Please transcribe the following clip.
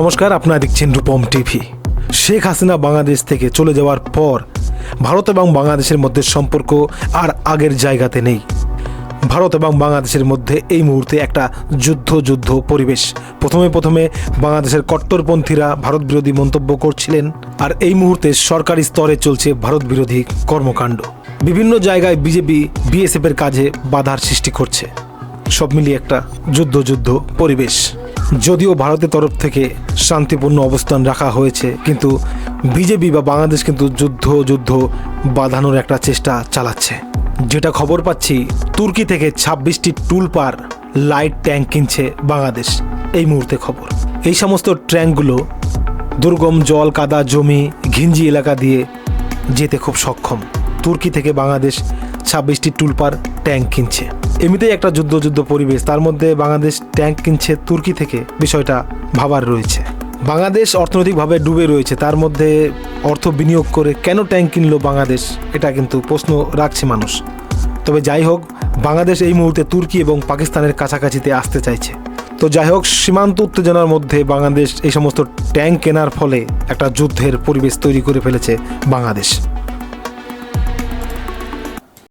নমস্কার, আপনারা দেখছেন রূপম টিভি। শেখ হাসিনা বাংলাদেশ থেকে চলে যাওয়ার পর ভারত এবং বাংলাদেশের মধ্যে সম্পর্ক আর আগের জায়গাতে নেই। ভারত এবং বাংলাদেশের মধ্যে এই মুহূর্তে একটা যুদ্ধ যুদ্ধ পরিবেশ। প্রথমে প্রথমে বাংলাদেশের কট্টরপন্থীরা ভারত বিরোধী মন্তব্য করছিলেন আর এই মুহূর্তে সরকারি স্তরে চলছে ভারত বিরোধী কর্মকাণ্ড। বিভিন্ন জায়গায় বিজেপি বিএসএফ এর কাজে বাধার সৃষ্টি করছে। সব মিলিয়ে একটা যুদ্ধ যুদ্ধ পরিবেশ। যদিও ভারতের তরফ থেকে শান্তিপূর্ণ অবস্থান রাখা হয়েছে, কিন্তু বিজেপি বা বাংলাদেশ কিন্তু যুদ্ধ যুদ্ধ বাঁধানোর একটা চেষ্টা চালাচ্ছে। যেটা খবর পাচ্ছি, তুর্কি থেকে ছাব্বিশটি টুলপার লাইট ট্যাঙ্ক কিনছে বাংলাদেশ। এই মুহূর্তে খবর। এই সমস্ত ট্যাঙ্কগুলো দুর্গম জল, কাদা, জমি, ঘিঞ্জি এলাকা দিয়ে যেতে খুব সক্ষম। তুর্কি থেকে বাংলাদেশ ছাব্বিশটি টুলপার ট্যাঙ্ক কিনছে। এমনিতেই একটা যুদ্ধ যুদ্ধ পরিবেশ, তার মধ্যে বাংলাদেশ ট্যাঙ্ক কিনছে তুর্কি থেকে, বিষয়টা ভাবার রয়েছে। বাংলাদেশ অর্থনৈতিকভাবে ডুবে রয়েছে, তার মধ্যে অর্থ বিনিয়োগ করে কেন ট্যাঙ্ক কিনলো বাংলাদেশ, এটা কিন্তু প্রশ্ন রাখছে মানুষ। তবে যাই হোক, বাংলাদেশ এই মুহূর্তে তুর্কি এবং পাকিস্তানের কাছাকাছিতে আসতে চাইছে। তো যাই হোক, সীমান্ত উত্তেজনার মধ্যে বাংলাদেশ এই সমস্ত ট্যাঙ্ক কেনার ফলে একটা যুদ্ধের পরিবেশ তৈরি করে ফেলেছে বাংলাদেশ।